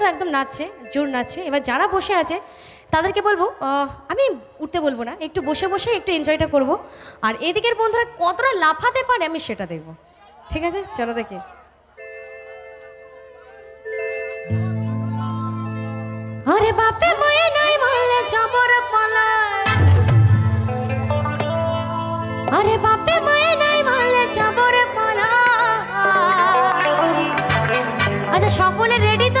তো একদম নাচছে, জোর নাচছে। এবার যারা বসে আছে, তাদেরকে বলব আমি উঠতে বলব না, একটু বসে বসে একটু এনজয়টা করব। আর এদিকের বন্ধুরা কতটা লাফাতে পারে, আমি সেটা দেখব। ঠিক আছে? চলো দেখি। আরে বাপে আরে বাপে মায়ে নাই মারলে জবর পালায়। আচ্ছা সকলে রেডি তো?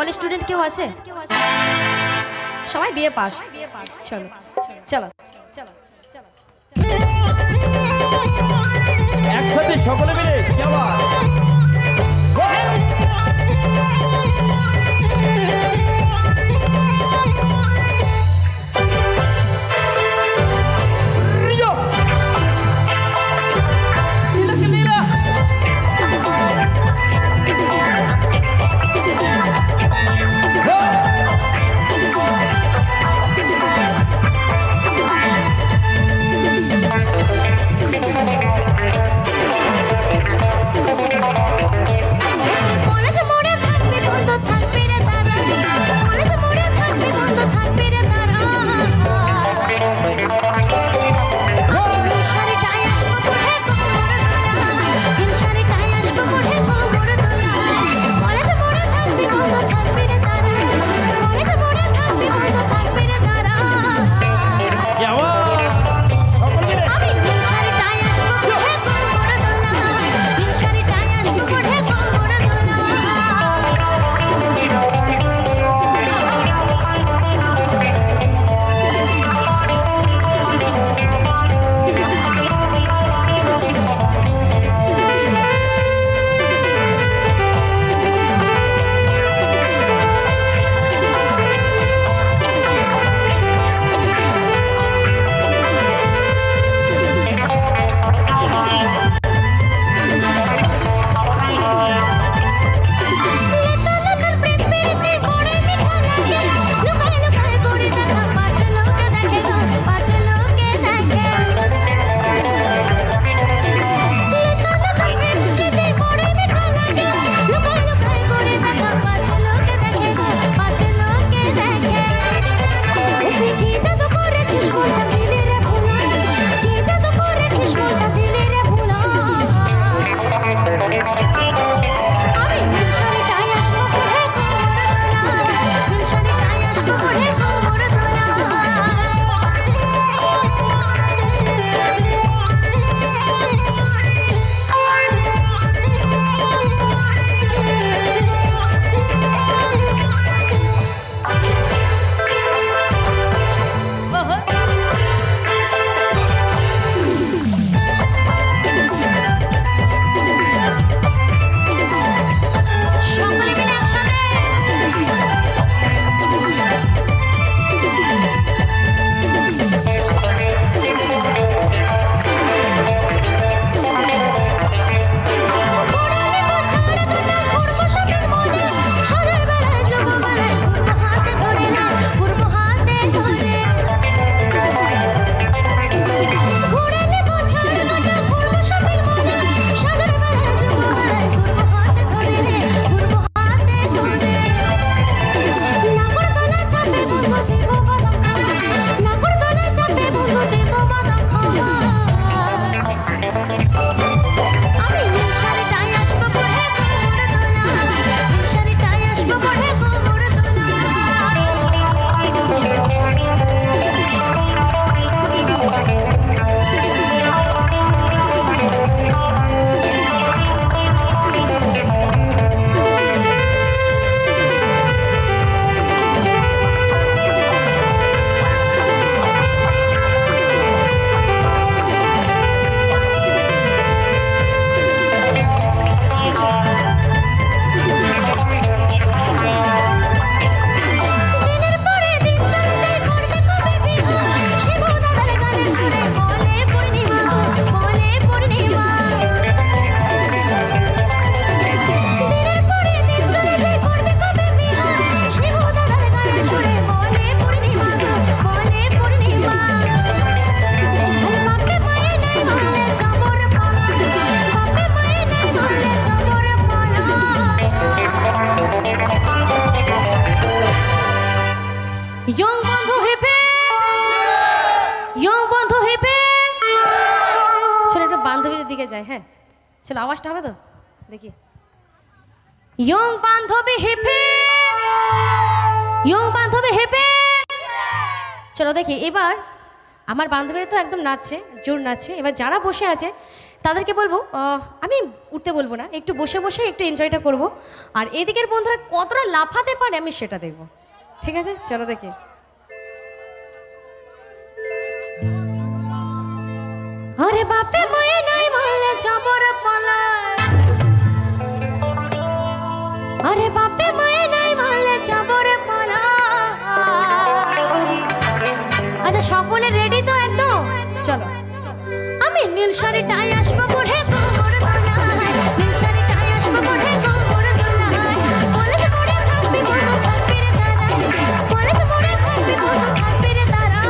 কলেজ স্টুডেন্ট কেউ আছে? সবাই বিয়ে পাস। চলো চলো চলো চলো। একসাথে সকলে মিলে কি দিকে যাই হ্যাঁ। চলো আওয়াজটা হবে তো? দেখি। ইয়ং বান্ধবী হেপে। ইয়ং বান্ধবী হেপে। চলো দেখি এবার আমার বান্ধবীরা তো একদম নাচছে জোর নাচছে। এবার যারা বসে আছে তাদেরকে বলব আমি উঠতে বলব না একটু বসে বসে একটু এনজয়টা করব। আর এদিকের বন্ধুরা কতটা লাফাতে পারে আমি সেটা দেখব। ঠিক আছে? চলো দেখি। আরে বাপে আমি নীল শাড়িটায় আসব পরে কোমর দোলায় নীল শাড়িটায় আসব পরে কোমর দোলায় বলে তো পরে থাকবি কোন থাকবি রে তারা বলে তো পরে থাকবি কোন থাকবি রে তারা